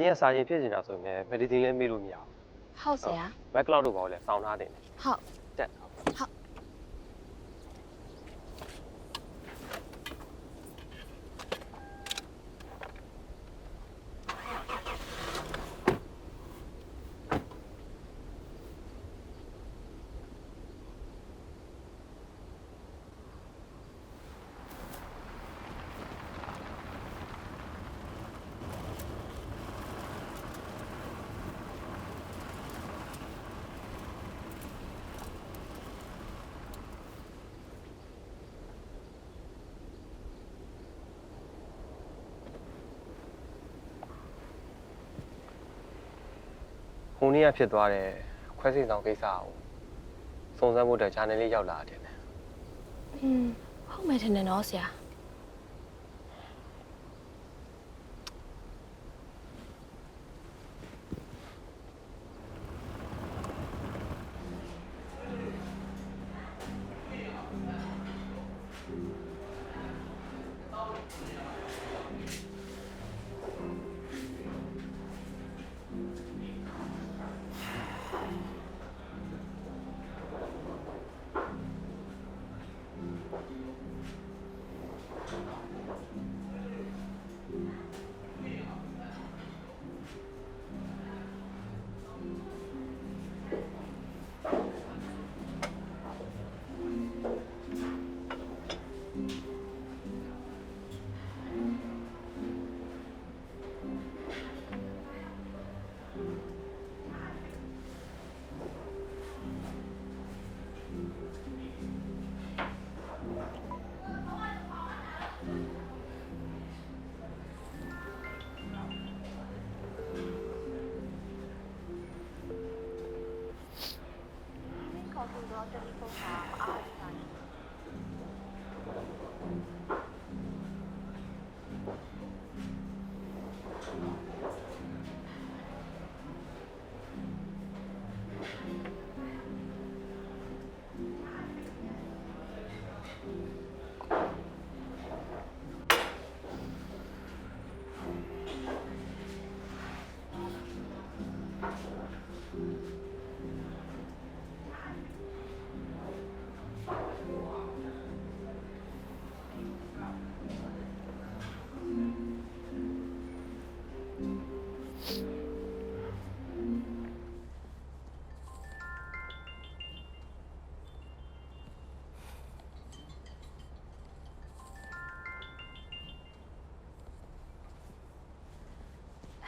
ချင်းကစာချင်းဖြစ်နေတာဆိုရင်လည်း medicine လည်းမေးလို့မရဘူးဟုတ်ဆရာ backlog တို့ဘာလို့လဲစောင်းထားတယ် ဟုတ် နေ့ကဖြစ်သွားတဲ့ခွဲစိတ်ဆောင်ကိစ္စကိုစုံစမ်းဖို့အတွက် channel လေးရောက်လာတယ်อืมဟုတ်မယ်ထင်တယ်နော်ဆရာ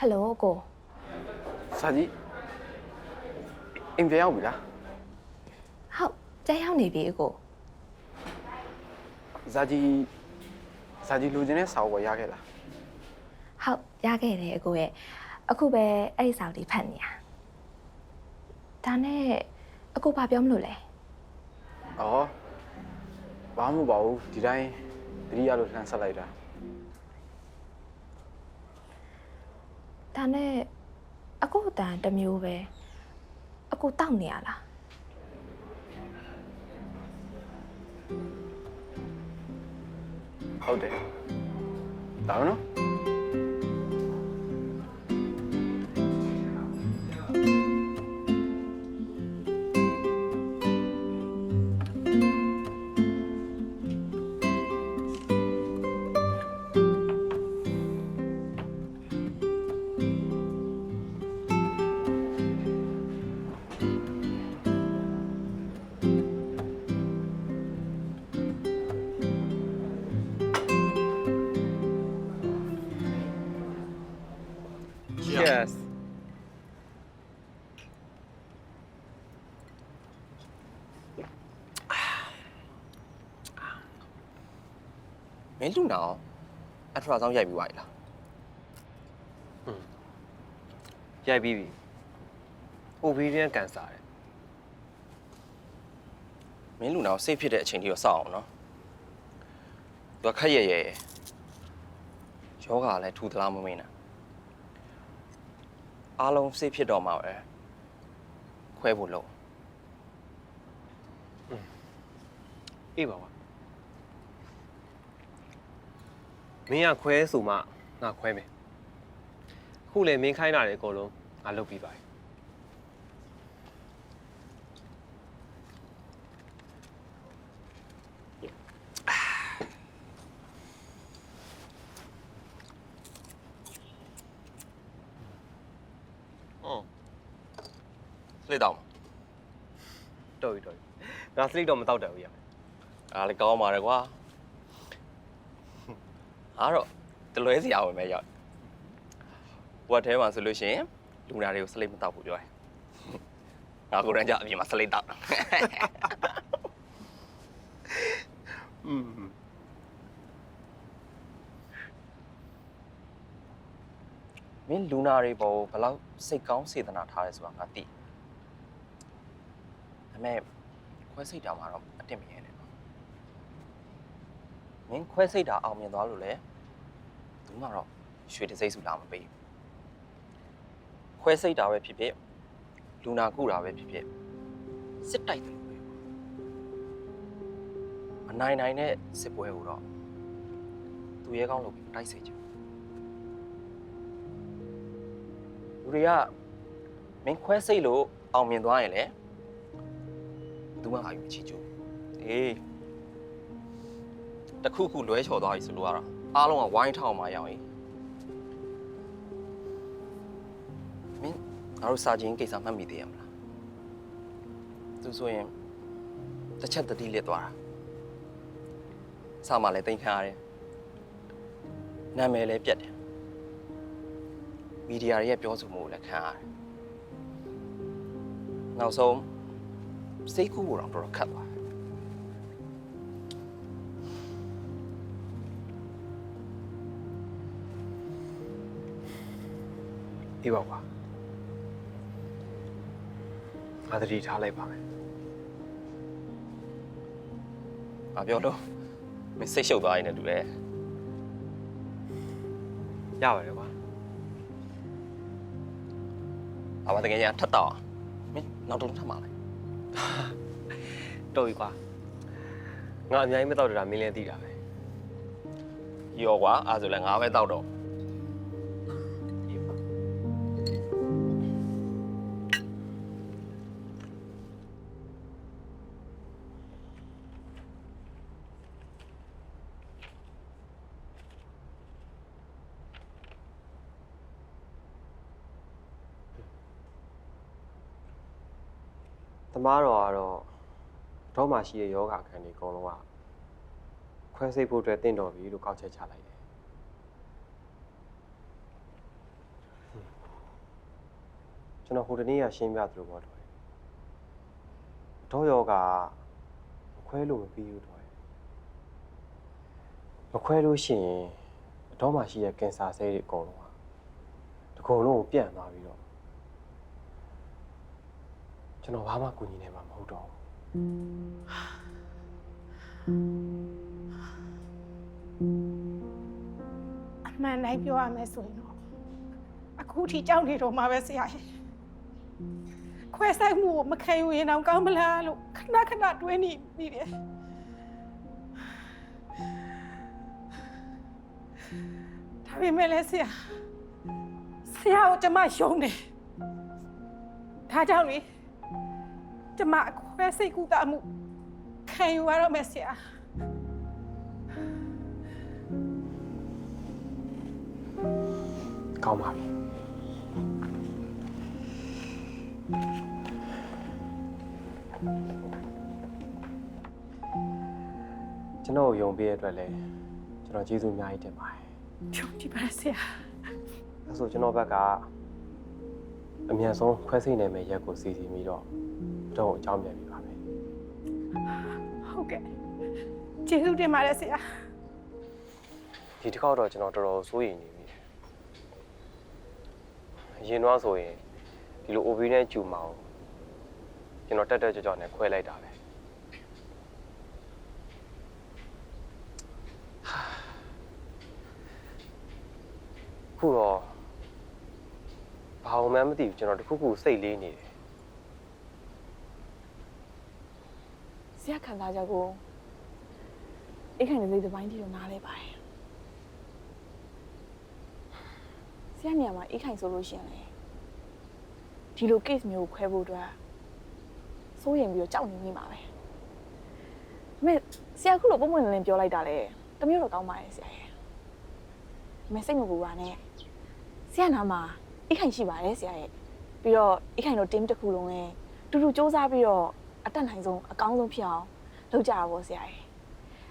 ဟယ်လိုကိုစာကြီးအိမ်ပြန်ရောက်ပြီလားဟုတ်ကြားရောက်နေပြီအကိုဇာကြီးဇာကြီးလူချင်းတဲ့စာအုပ်ပေါ်ရခဲ့လားဟုတ်ရခဲ့တယ်အကိုရဲ့အခုပဲအဲ့ဒီစာအုပ်ဒီဖတ်နေရဒါနဲ့အကိုဘာပြောမလို့လဲဩဘာမှမပါဘူးဒီတိုင်းတတိယလို့လှမ်းဆက်လိုက်တာ ဒါနဲ့အကိုအတန်တစ်မျိုးပဲအကိုတောက်နေရလားဟုတ်တယ်ဒါတော့နော် မင်းလူနာအောင်အထရာဆောင်ရိုက်ပြီးသွားပြီလားရိုက်ပြီးပြီ ovarian cancer တဲ့မင်းလူနာကိုစိတ်ဖြစ်တဲ့အချိန်ကြီးတော့စောင့်အောင်နော်သူကခက်ရရယောဂလည်းထူသလားမမင်းနဲ့အားလုံးစိတ်ဖြစ်တော့မှာပဲခွဲဖို့လုံးအေးပါကွာ မင်းကခွဲဆိုမှငါခွဲမယ်ခုလေမင်းခိုင်းတာတွေအကုန်လုံးငါလုပ်ပြီးပါတယ်อืมလေတော့တော်ပြီတော်ပြီငါစလိတ်တော့မတော့တယ်ဘူးရအားလည်းကောင်းပါတယ်ကွာ အားတော့တလွဲစရာဝင်ပဲရောက်ဝတ်ထဲမှာဆိုလို့ရှိရင်လူနာတွေကိုစလိတ်မတောက်ဘူးပြောတယ်ငါကိုယ်တိုင်ကြအပြင်မှာစလိတ်တောက်อืมမင်းလူနာတွေပေါ်ဘယ်လောက်စိတ်ကောင်းစေတနာထားလဲဆိုတာငါသိဒါပေမဲ့ခွဲစိတ်တာမှာတော့အတင်မရဲနဲ့နော်မင်းခွဲစိတ်တာအောင်မြင်သွားလို့လေ သူမှတော့ရွှေတစိမ့်စုလာမပေးဘူးခွဲစိတ်တာပဲဖြစ်ဖြစ်လူနာကုတာပဲဖြစ်ဖြစ်စစ်တိုက်တယ်လို့ပဲမနိုင်နိုင်တဲ့စစ်ပွဲကိုတော့သူရဲကောင်းလုပ်ပြီးတိုက်စေချင်လူတွေကမင်းခွဲစိတ်လို့အောင်မြင်သွားရင်လေသူမှငါ့ကိုမချီကျူအေးတခုခုလွဲချော်သွားပြီဆိုလို့ကတော့ အားလုံးကဝိုင်းထောက်မှရအောင်အေးမင်းငါတို့စာချင်းကိစ္စမှတ်မိသေးရမလားသူဆိုရင်တစ်ချက်တတိလစ်သွားတာစာမှလည်းတင်ခံရတယ်နာမည်လည်းပြတ်တယ်မီဒီယာတွေရဲ့ပြောဆိုမှုကိုလည်းခံရတယ်။နောက်ဆုံးစိတ်ကူးကိုတော့တော်တော်ခတ်သွား အေးပါကွာငါတတိထားလိုက်ပါမယ်။ငါပြောလို့မင်းစိတ်ရှုပ်သွားရင်လည်းတူတယ်ရပါတယ်ကွာ။အမတကယ်ကြီးထပ်တော့မင်းနောက်တော့ထပ်มาလိုက်တော်ပြီကွာငါအများကြီးမတော့တာမင်းလည်းသိတာပဲ။ရောကွာအားဆိုလည်းငါပဲတောက်တော့ သမားတော်ကတော့တော့မှရှိတဲ့ယောဂခံတွေအကုန်လုံးကခွဲစိတ်ဖို့အတွက်တင့်တော်ပြီလို့ကောက်ချက်ချလိုက်တယ်ကျွန်တော်ဟိုတနေ့ကရှင်းပြသလိုပေါ့တော်တယ်တော့ယောဂမခွဲလို့မပြီးဘူးတော်တယ်မခွဲလို့ရှိရင်တော့မှရှိတဲ့ကင်ဆာဆေးတွေအကုန်လုံးကဒီကုန်လုံးကိုပြန့်သွားပြီးတော့ ကျွန်တော်ဘာမှကူညီနိုင်မှာမဟုတ်တော့ဘူးအမှန်တိုင်းပြောရမယ်ဆိုရင်တော့အခုထိကြောက်နေတော့မှာပဲဆရာရဲ့ခွဲဆိုင်မှုကိုမခံယူရင်တော့ကောင်းမလားလို့ခဏခဏတွေးနေနေတယ်ဒါပေမဲ့လည်းဆရာဆရာကိုကျမယုံတယ်ဒါကြောင့်လေ ကျမအခွဲစိတ်ကူတာမှုခံယူရတော့မယ်ဆရာကောင်းပါပြီကျွန်တော်ကိုယုံပေးရတဲ့အတွက်လည်းကျွန်တော်ကျေးဇူးအများကြီးတင်ပါတယ်ယုံကြည်ပါဆရာအဲဆိုကျွန်တော်ဘက်ကအမြန်ဆုံးခွဲစိတ်နိုင်မယ့်ရက်ကိုစီစဉ်ပြီးတော့ တော့အကြောင်းပြန်ပြပါမယ်ဟုတ်ကဲ့ကျေးဇူးတင်ပါတယ်ဆရာဒီတစ်ခေါက်တော့ကျွန်တော်တော်တော်စိုးရိမ်နေပြီအရင်တော့ဆိုရင်ဒီလို OB နဲ့ကျူမအောင်ကျွန်တော်တက်တက်ကြွကြွနဲ့ခွဲလိုက်တာပဲခုတော့ဘာမှမသိဘူးကျွန်တော်တခုခုစိတ်လေးနေတယ် ရာခံစားချက်ကိုအိတ်ခံတဲ့စိတ်တစ်ပိုင်းတည်းတော့နားလဲပါတယ်ဆဆရာနေရာမှာအိတ်ခိုင်ဆိုလို့ရှရင်လေဒီလို case မျိုးကိုခွဲဖို့အတွက်စိုးရင်ပြီးတော့ကြောက်နေမိမှာပဲဒါပေမဲ့ဆရာခုလိုပုံမှန်လင်းလင်းပြောလိုက်တာလေတမျိုးတော့ကောင်းပါရဲ့ဆရာရဲ့ဒါပေမဲ့စိတ်မပူပါနဲ့ဆရာနာမှာအိတ်ခိုင်ရှိပါတယ်ဆရာရဲ့ပြီးတော့အိတ်ခိုင်တို့ team တစ်ခုလုံးလည်းတူတူစူးစမ်းပြီးတော့ အတက်နိုင်ဆုံးအကောင်းဆုံးဖြစ်အောင်လုပ်ကြတာပေါ့ဆရာရဲ့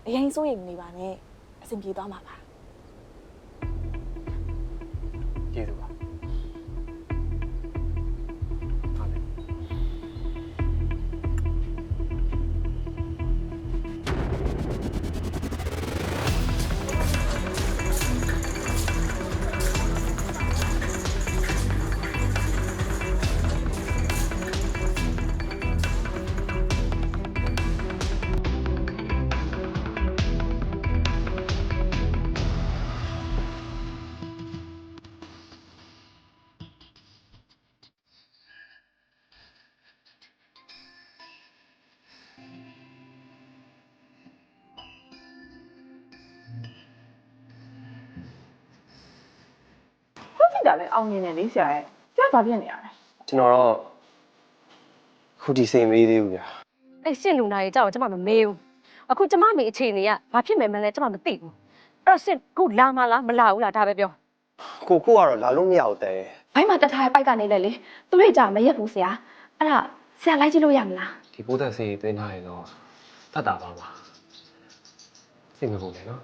အရင်စိုးရင်မနေပါနဲ့အဆင်ပြေသွားမှာပါကျေးဇူးပါ ဟုတ်ပြီဒါလည်းအောင်မြင်တယ်လေဆရာရဲ့ဆရာဘာဖြစ်နေရလဲကျွန်တော်တော့ခုဒီစိတ်မေးသေးဘူးဗျာအဲ့ရှင့်လူနာကြီးကြောက်ကျမမမေးဘူးအခုကျမမေအခြေအနေကဘာဖြစ်မယ်မလဲကျမမသိဘူးအဲ့တော့ရှင့်ခုလာမလားမလာဘူးလားဒါပဲပြောကိုကိုကတော့လာလို့မရဘူးတဲ့ဘိုင်းမှာတက်ထားတဲ့ပိုက်ကနေလဲလေသူတို့ကြာမရက်ဘူးဆရာအဲ့ဒါဆရာလိုက်ကြည့်လို့ရမလားဒီပိုးသက်ဆေးသွင်းထားရင်တော့တတ်တာပါပါစိတ်မပူနဲ့နော်